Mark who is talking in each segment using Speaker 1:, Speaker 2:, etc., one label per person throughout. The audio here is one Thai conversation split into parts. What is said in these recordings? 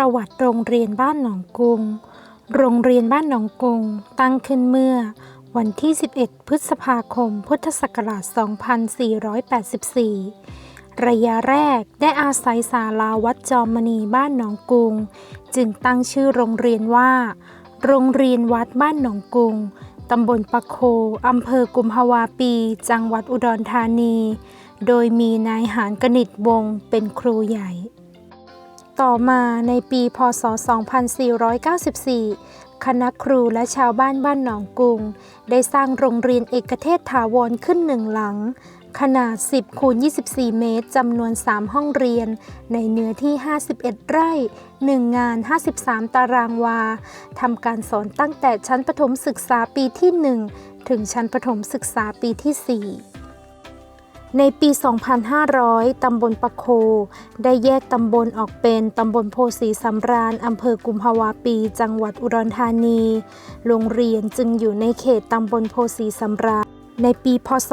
Speaker 1: ประวัติโรงเรียนบ้านหนองกุง โรงเรียนบ้านหนองกุง ตั้งขึ้นเมื่อ วันที่ 11 พฤษภาคม พุทธศักราช 2484 ระยะแรกได้อาศัยศาลาวัดจอมมณีบ้านหนองกุง จึงตั้งชื่อโรงเรียนว่า โรงเรียนวัดบ้านหนองกุง ตำบลปะโค อำเภอกุมภาวาปี จังหวัดอุดรธานี โดยมีนายหานกนิตวงเป็นครูใหญ่ ต่อมาในปีพศ 2494 คณะครูและชาวบ้านบ้านหนองกุง ได้สร้างโรงเรียนเอกเทศถาวรขึ้นหนึ่งหลัง ขนาด 10คูณ24 เมตรจำนวน 3 ห้องเรียน ในเนื้อที่ 51 ไร่ 1 งาน 53 ตารางวาทำการสอนตั้งแต่ชั้นประถมศึกษาปีที่ 1 ถึงชั้นประถมศึกษาปีที่ 4 ในปี 2500 ตำบลปะโค ได้แยกตำบลออกเป็นตำบลโพสีสำราญอำเภอกุมภาวาปี จังหวัดอุดรธานี โรงเรียนจึงอยู่ในเขตตำบลโพสีสำราญ ในปี พศ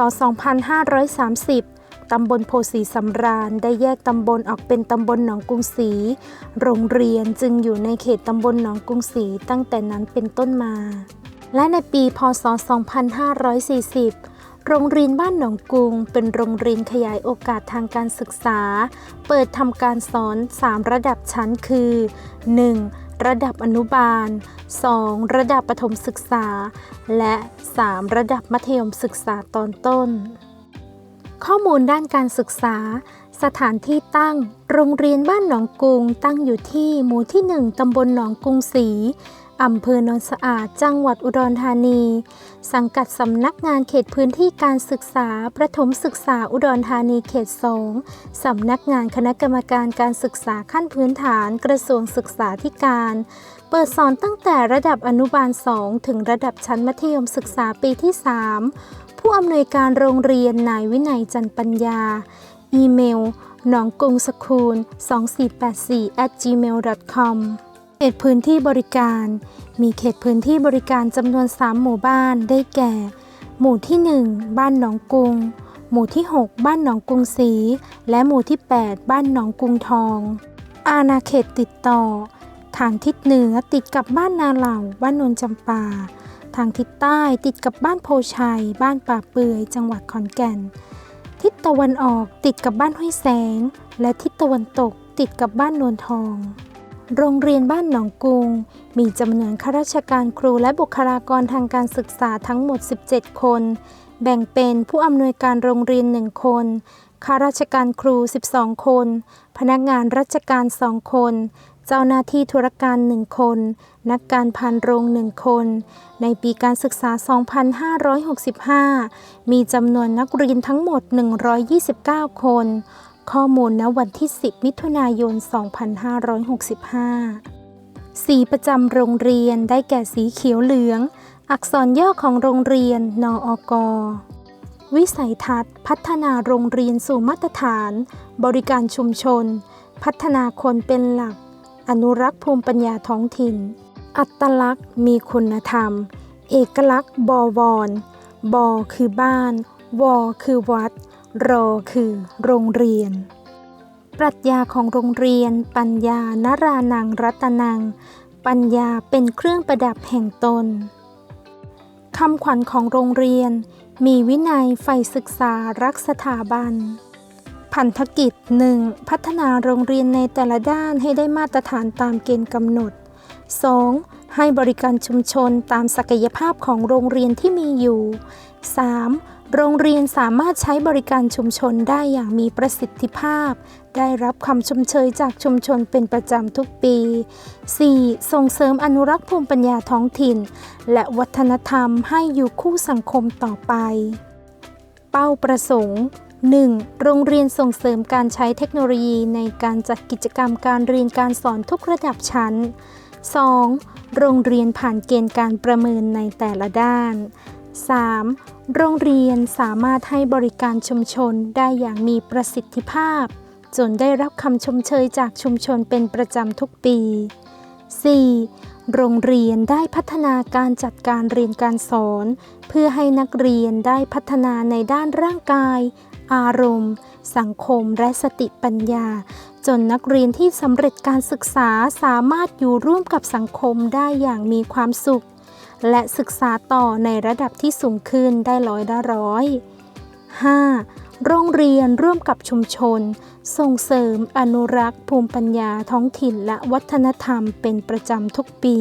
Speaker 1: 2530 ตำบลโพสีสำราญ ได้แยกตำบลออกเป็นตำบลหนองกรุงศรี โรงเรียนจึงอยู่ในเขตตำบลหนองกรุงศรีตั้งแต่นั้นเป็นต้นมา และในปี พศ 2540 โรงเรียนบ้านหนองกรุง เป็นโรงเรียนขยายโอกาสทางการศึกษา เปิดทำการสอน 3 ระดับชั้นคือ 1. ระดับอนุบาล 2. ระดับประถมศึกษา และ 3. ระดับมัธยมศึกษาตอนต้น ข้อมูลด้านการศึกษา สถานที่ตั้ง โรงเรียนบ้านหนองกรุง ตั้งอยู่ที่หมู่ที่ 1 ตำบลหนองกรุงศรี อำเภอโนนสะอาด จังหวัดอุดรธานี สังกัดสำนักงานเขตพื้นที่การศึกษา ประถมศึกษาอุดรธานีเขต2สำนักงานคณะกรรมการการศึกษาขั้นพื้นฐาน กระทรวงศึกษาธิการ เปิดสอนตั้งแต่ระดับอนุบาล 2 ถึงระดับชั้นมัธยมศึกษาปีที่ 3 ผู้อำนวยการโรงเรียนนายวินัยจันปัญญา อีเมลหนองกรุงสคูล 2484 at gmail com ตพื้นที่บริการ มีเขตพื้นที่บริการจำนวน 3 หมู่บ้านได้แก่ หมู่ที่ 1 บ้านหนองกุง หมู่ที่ 6 บ้านหนองกุงศรีและหมู่ที่ 8 บ้านหนองกุงทอง อาณาเขตติดต่อ ทางทิศเหนือติดกับบ้านนาเหล่า บ้านนนจำปา ทางทิศใต้ติดกับบ้านโพชัย บ้านป่าเปื่อย จังหวัดขอนแก่น ทิศตะวันออกติดกับบ้านห้วยแสง และทิศตะวันตกติดกับบ้านนวลทอง โรงเรียนบ้านหนองกรุง มีจำนวนข้าราชการครูและบุคลากรทางการศึกษาทั้งหมด 17 คน แบ่งเป็นผู้อำนวยการโรงเรียน 1 คน ข้าราชการครู 12 คน พนักงานราชการ 2 คน เจ้าหน้าที่ธุรการ 1 คน นักการพันโรง 1 คน ในปีการศึกษา 2565 มีจำนวนนักเรียนทั้งหมด 129 คน ข้อมูลณวันที่ 10 มิถุนายน 2565 สีประจำโรงเรียนได้แก่สีเขียวเหลือง อักษรย่อของโรงเรียน นออกวิสัยทัศน์ พัฒนาโรงเรียนสู่มาตรฐาน บริการชุมชน พัฒนาคนเป็นหลัก อนุรักษ์ภูมิปัญญาท้องถิ่น อัตลักษณ์มีคุณธรรม เอกลักษณ์บวรบคือบ้านวคือวัด รอคือโรงเรียน ปรัชญาของโรงเรียน ปัญญานรานังรัตนัง ปัญญาเป็นเครื่องประดับแห่งตนคำขวัญของโรงเรียน มีวินัยใฝ่ศึกษารักสถาบัน พันธกิจ 1. พัฒนาโรงเรียนในแต่ละด้านให้ได้มาตรฐานตามเกณฑ์กำหนด 2. ให้บริการชุมชนตามศักยภาพของโรงเรียนที่มีอยู่ 3. โรงเรียนสามารถใช้บริการชุมชนได้อย่างมีประสิทธิภาพ ได้รับคำชมเชยจากชุมชนเป็นประจำทุกปี 4. ส่งเสริมอนุรักษ์ภูมิปัญญาท้องถิ่น และวัฒนธรรมให้อยู่คู่สังคมต่อไป เป้าประสงค์ 1. โรงเรียนส่งเสริมการใช้เทคโนโลยีในการจัดกิจกรรมการเรียนการสอนทุกระดับชั้น 2. โรงเรียนผ่านเกณฑ์การประเมินในแต่ละด้าน 3. โรงเรียนสามารถให้บริการชุมชนได้อย่างมีประสิทธิภาพ จนได้รับคำชมเชยจากชุมชนเป็นประจำทุกปี 4. โรงเรียนได้พัฒนาการจัดการเรียนการสอน เพื่อให้นักเรียนได้พัฒนาในด้านร่างกาย อารมณ์ สังคมและสติปัญญา จนนักเรียนที่สำเร็จการศึกษาสามารถอยู่ร่วมกับสังคมได้อย่างมีความสุข และศึกษาต่อในระดับที่สูงขึ้นได้ร้อยละร้อย 5. โรงเรียนร่วมกับชุมชน ส่งเสริมอนุรักษ์ ภูมิปัญญาท้องถิ่นและวัฒนธรรมเป็นประจำทุกปี